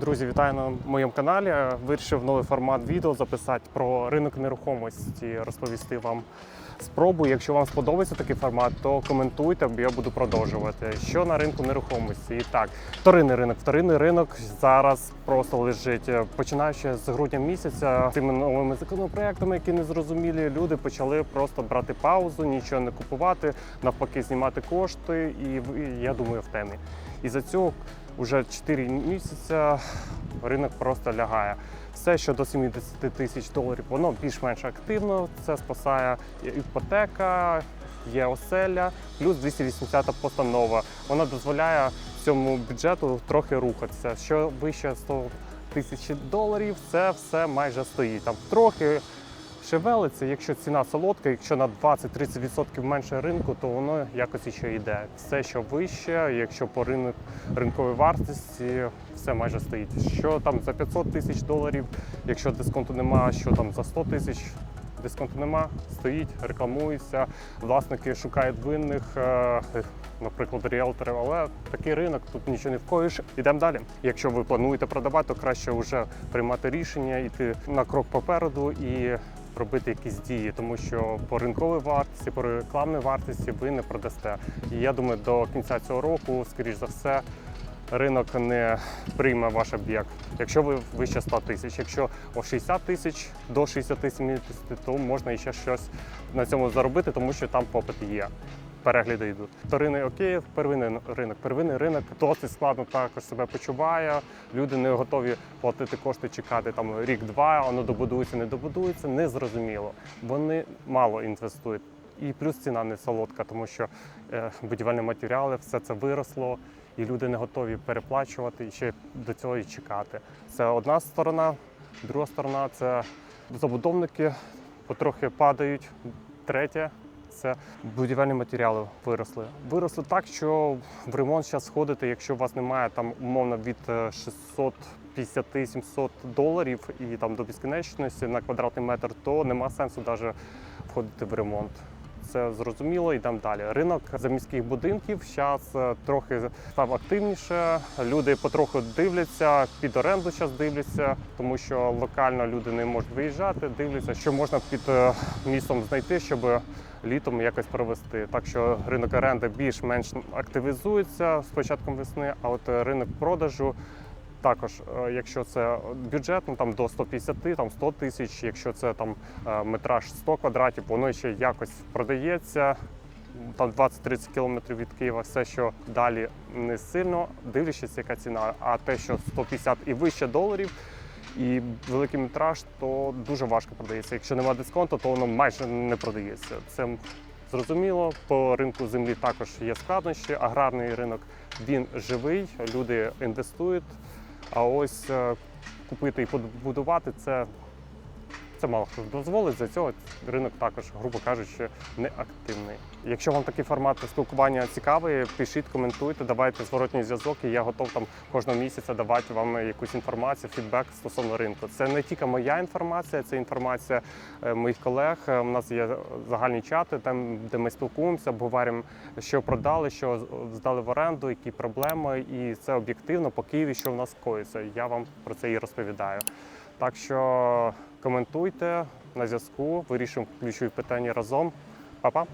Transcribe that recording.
Друзі, вітаю на моєму каналі. Вирішив новий формат відео записати про ринок нерухомості, розповісти вам спробу. Якщо вам сподобається такий формат, то коментуйте, бо я буду продовжувати. Що на ринку нерухомості? І так, вторинний ринок. Вторинний ринок зараз просто лежить. Починаючи з грудня місяця, цими новими законопроектами, які не зрозумілі, люди почали просто брати паузу, нічого не купувати, навпаки, знімати кошти, і я думаю, в темі. І за цього вже 4 місяці ринок просто лягає. Все, що до 70 тисяч доларів, воно більш-менш активно. Це спасає іпотека, є оселя, плюс 280 постанова. Вона дозволяє цьому бюджету трохи рухатися. Що вище 100 тисяч доларів, це все майже стоїть. Там трохи шевелиться, якщо ціна солодка, якщо на 20-30% менше ринку, то воно якось іще йде. Все, що вище, якщо по ринок ринковій вартості, все майже стоїть. Що там за 500 тисяч доларів, якщо дисконту немає, що там за 100 тисяч. Дисконту нема, стоїть, рекламується, власники шукають винних, е, наприклад, ріелторів, але такий ринок, тут нічого не вкоїш. Ідемо далі. Якщо ви плануєте продавати, то краще вже приймати рішення, йти на крок попереду і робити якісь дії, тому що по ринковій вартості, по рекламній вартості ви не продасте. І я думаю, до кінця цього року, скоріш за все, ринок не прийме ваш об'єкт. Якщо ви вище 100 тисяч, якщо о 60 тисяч до 60-70, то можна ще щось на цьому заробити, тому що там попит є. Перегляди йдуть. Вторинний окей, первинний ринок. Первинний ринок досить складно також себе почуває. Люди не готові платити кошти, чекати там рік-два, воно добудується, не добудується. Незрозуміло. Вони мало інвестують. І плюс ціна не солодка, тому що е, будівельні матеріали, все це виросло, і люди не готові переплачувати і ще до цього і чекати. Це одна сторона, друга сторона це забудовники потрохи падають. Третє це будівельні матеріали виросли. Виросли так, що в ремонт зараз сходити, якщо у вас немає там умовно від е, 650-700 доларів і там до безкінечності на квадратний метр, то нема сенсу навіть входити в ремонт. Це зрозуміло, йдемо далі. Ринок заміських будинків зараз трохи став активніше. Люди потроху дивляться, під оренду зараз дивляться, тому що локально люди не можуть виїжджати, дивляться, що можна під е, містом знайти, щоб літом якось провести. Так що ринок оренди більш-менш активізується з початком весни, а от е, ринок продажу. Також, е, якщо це бюджет, ну там до 150, там 100 тисяч, якщо це там е, метраж 100 квадратів, воно ще якось продається. Там 20-30 кілометрів від Києва, все, що далі не сильно, дивлячись, яка ціна. А те, що 150 і вище доларів, і великий метраж, то дуже важко продається. Якщо немає дисконту, то воно майже не продається. Це зрозуміло. По ринку землі також є складнощі. Аграрний ринок він живий, люди інвестують. А ось е, купити і побудувати це, це мало хто дозволить. За цього ринок також, грубо кажучи, не активний. Якщо вам такий формат спілкування цікавий, пишіть, коментуйте, давайте зворотній зв'язок, і я готов там кожного місяця давати вам якусь інформацію, фідбек стосовно ринку. Це не тільки моя інформація, це інформація е, моїх колег. Е, У нас є загальні чати, там де ми спілкуємося, обговорюємо, що продали, що здали в оренду, які проблеми, і це об'єктивно по Києві, що в нас коїться. Я вам про це і розповідаю. Так що коментуйте на зв'язку, вирішуємо ключові питання разом. Па-па!